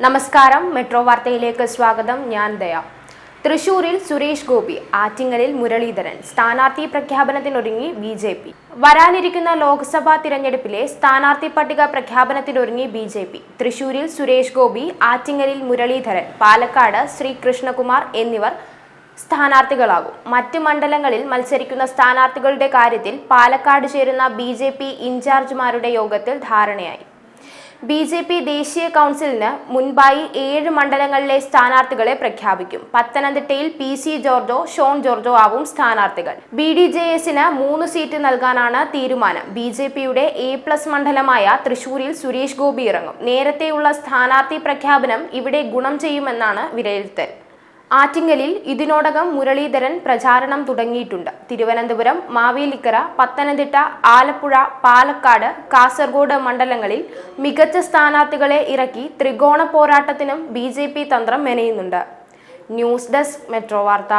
നമസ്കാരം. മെട്രോ വാർത്തയിലേക്ക് സ്വാഗതം. ഞാൻ ദയ. തൃശൂരിൽ സുരേഷ് ഗോപി ആറ്റിങ്ങലിൽ മുരളീധരൻ സ്ഥാനാർത്ഥി പ്രഖ്യാപനത്തിനൊരുങ്ങി ബി ജെ പി. വരാനിരിക്കുന്ന ലോക്സഭാ തിരഞ്ഞെടുപ്പിലെ സ്ഥാനാർത്ഥി പട്ടിക പ്രഖ്യാപനത്തിനൊരുങ്ങി ബി ജെ പി. തൃശൂരിൽ സുരേഷ് ഗോപി ആറ്റിങ്ങലിൽ മുരളീധരൻ പാലക്കാട് ശ്രീകൃഷ്ണകുമാർ എന്നിവർ സ്ഥാനാർത്ഥികളാകും. മറ്റ് മണ്ഡലങ്ങളിൽ മത്സരിക്കുന്ന സ്ഥാനാർത്ഥികളുടെ കാര്യത്തിൽ പാലക്കാട് ചേരുന്ന ബി ഇൻചാർജുമാരുടെ യോഗത്തിൽ ധാരണയായി. ബി ജെ പി ദേശീയ കൗൺസിലിന് മുൻപായി ഏഴ് മണ്ഡലങ്ങളിലെ സ്ഥാനാർത്ഥികളെ പ്രഖ്യാപിക്കും. പത്തനംതിട്ടയിൽ പി സി ജോർജോ ഷോൺ ജോർജോ ആവും സ്ഥാനാർത്ഥികൾ. ബി ഡി ജെ എസിന് മൂന്ന് സീറ്റ് നൽകാനാണ് തീരുമാനം. ബി ജെ പിയുടെ എ പ്ലസ് മണ്ഡലമായ തൃശൂരിൽ സുരേഷ് ഗോപി ഇറങ്ങും. നേരത്തെയുള്ള സ്ഥാനാർത്ഥി പ്രഖ്യാപനം ഇവിടെ ഗുണം ചെയ്യുമെന്നാണ് വിലയിരുത്തൽ. ആറ്റിങ്ങലിൽ ഇതിനോടകം മുരളീധരൻ പ്രചാരണം തുടങ്ങിയിട്ടുണ്ട്. തിരുവനന്തപുരം മാവേലിക്കര പത്തനംതിട്ട ആലപ്പുഴ പാലക്കാട് കാസർഗോഡ് മണ്ഡലങ്ങളിൽ മികച്ച സ്ഥാനാർത്ഥികളെ ഇറക്കി ത്രികോണ പോരാട്ടത്തിനും ബി തന്ത്രം മെനയുന്നുണ്ട്. ന്യൂസ് ഡെസ്ക് മെട്രോ വാർത്ത.